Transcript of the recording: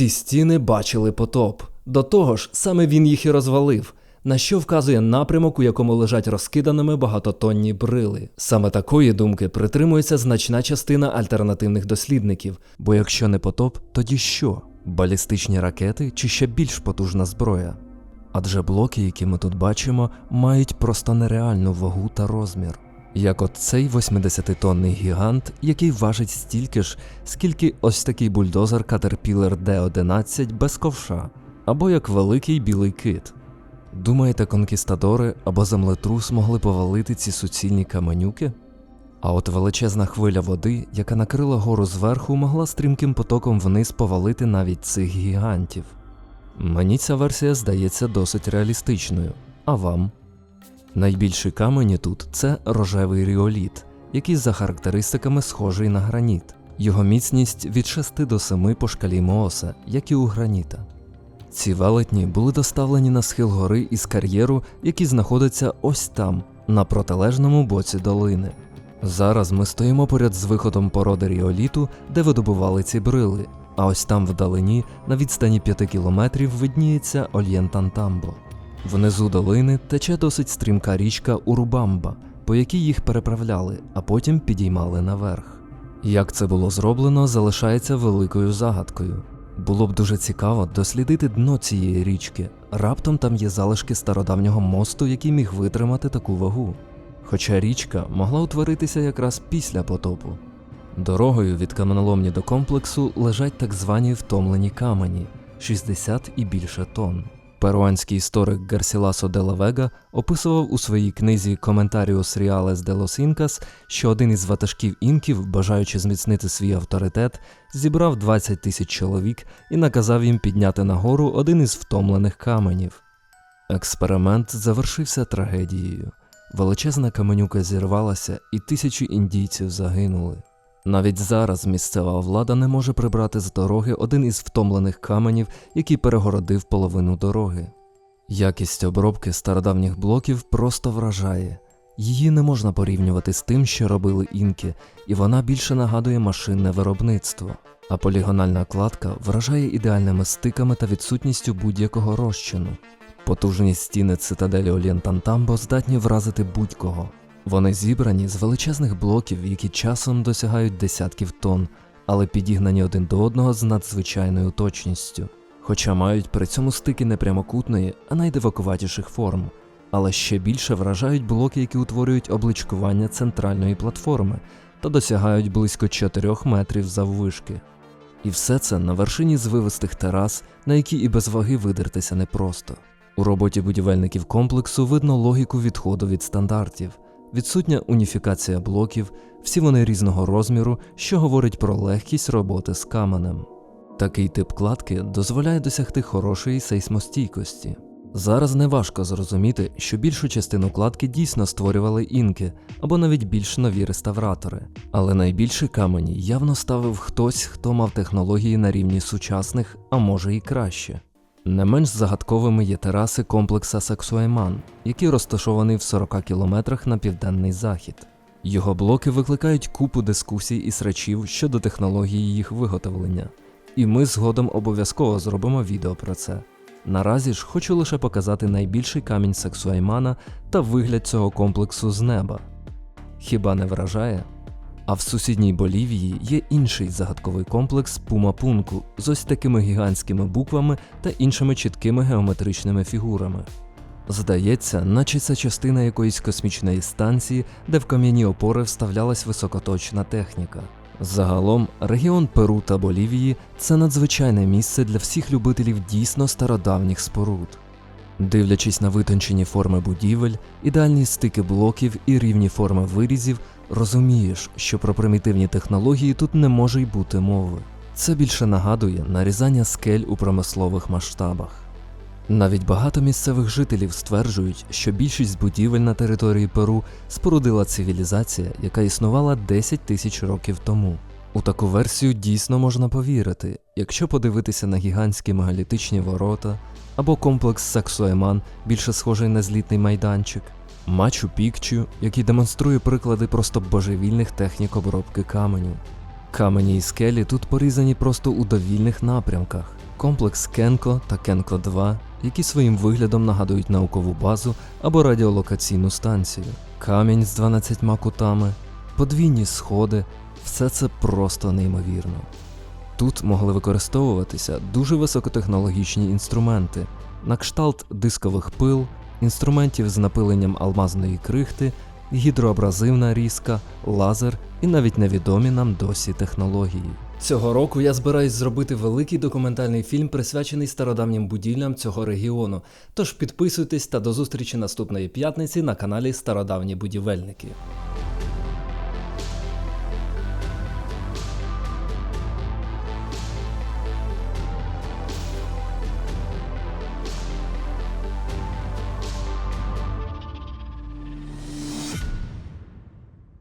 Ці стіни бачили потоп. До того ж, саме він їх і розвалив, на що вказує напрямок, у якому лежать розкиданими багатотонні брили. Саме такої думки притримується значна частина альтернативних дослідників, бо якщо не потоп, тоді що? Балістичні ракети чи ще більш потужна зброя? Адже блоки, які ми тут бачимо, мають просто нереальну вагу та розмір. Як от цей 80-тонний гігант, який важить стільки ж, скільки ось такий бульдозер Caterpillar D11 без ковша, або як великий білий кит. Думаєте, конкістадори або землетрус могли повалити ці суцільні каменюки? А от величезна хвиля води, яка накрила гору зверху, могла стрімким потоком вниз повалити навіть цих гігантів. Мені ця версія здається досить реалістичною. А вам? Найбільші камені тут це рожевий ріоліт, який за характеристиками схожий на граніт. Його міцність від 6 до 7 по шкалі Мооса, як і у граніта. Ці велетні були доставлені на схил гори із кар'єру, який знаходиться ось там, на протилежному боці долини. Зараз ми стоїмо поряд з виходом породи ріоліту, де видобували ці брили, а ось там вдалині, на відстані 5 кілометрів, видніється Ольєнтантамбо. Внизу долини тече досить стрімка річка Урубамба, по якій їх переправляли, а потім підіймали наверх. Як це було зроблено, залишається великою загадкою. Було б дуже цікаво дослідити дно цієї річки. Раптом там є залишки стародавнього мосту, який міг витримати таку вагу. Хоча річка могла утворитися якраз після потопу. Дорогою від каменоломні до комплексу лежать так звані втомлені камені 60 і більше тонн. Перуанський історик Гарсіласо де ла Вега описував у своїй книзі Коментаріус Ріалес де лос Інкас, що один із ватажків інків, бажаючи зміцнити свій авторитет, зібрав 20 тисяч чоловік і наказав їм підняти нагору один із втомлених каменів. Експеримент завершився трагедією. Величезна каменюка зірвалася, і тисячі індійців загинули. Навіть зараз місцева влада не може прибрати з дороги один із втомлених каменів, який перегородив половину дороги. Якість обробки стародавніх блоків просто вражає. Її не можна порівнювати з тим, що робили інки, і вона більше нагадує машинне виробництво. А полігональна кладка вражає ідеальними стиками та відсутністю будь-якого розчину. Потужні стіни цитаделі Олєнтантамбо здатні вразити будь-кого. Вони зібрані з величезних блоків, які часом досягають десятків тонн, але підігнані один до одного з надзвичайною точністю, хоча мають при цьому стики не прямокутної, а найдивакуватіших форм. Але ще більше вражають блоки, які утворюють обличкування центральної платформи та досягають близько 4 метрів заввишки. І все це на вершині звивистих терас, на які і без ваги видертися непросто. У роботі будівельників комплексу видно логіку відходу від стандартів, відсутня уніфікація блоків, всі вони різного розміру, що говорить про легкість роботи з каменем. Такий тип кладки дозволяє досягти хорошої сейсмостійкості. Зараз неважко зрозуміти, що більшу частину кладки дійсно створювали інки або навіть більш нові реставратори, але найбільші камені явно ставив хтось, хто мав технології на рівні сучасних, а може і краще. Не менш загадковими є тераси комплекса Саксуайман, який розташований в 40 кілометрах на південний захід. Його блоки викликають купу дискусій і срачів щодо технології їх виготовлення, і ми згодом обов'язково зробимо відео про це. Наразі ж хочу лише показати найбільший камінь Саксуаймана та вигляд цього комплексу з неба. Хіба не вражає? А в сусідній Болівії є інший загадковий комплекс Пумапунку з ось такими гігантськими буквами та іншими чіткими геометричними фігурами. Здається, наче це частина якоїсь космічної станції, де в кам'яні опори вставлялась високоточна техніка. Загалом, регіон Перу та Болівії це надзвичайне місце для всіх любителів дійсно стародавніх споруд. Дивлячись на витончені форми будівель, ідеальні стики блоків і рівні форми вирізів, розумієш, що про примітивні технології тут не може й бути мови. Це більше нагадує нарізання скель у промислових масштабах. Навіть багато місцевих жителів стверджують, що більшість будівель на території Перу спорудила цивілізація, яка існувала 10 тисяч років тому. У таку версію дійсно можна повірити, якщо подивитися на гігантські мегалітичні ворота або комплекс Саксуеман, більше схожий на злітний майданчик, Мачу Пікчу, який демонструє приклади просто божевільних технік обробки каменю. Камені і скелі тут порізані просто у довільних напрямках, комплекс Кенко та Кенко 2, які своїм виглядом нагадують наукову базу або радіолокаційну станцію, камінь з 12 кутами, подвійні сходи все це просто неймовірно. Тут могли використовуватися дуже високотехнологічні інструменти, на кшталт дискових пил, інструментів з напиленням алмазної крихти, гідроабразивна різка, лазер і навіть невідомі нам досі технології. Цього року я збираюсь зробити великий документальний фільм, присвячений стародавнім будівлям цього регіону. Тож підписуйтесь та до зустрічі наступної п'ятниці на каналі Стародавні будівельники.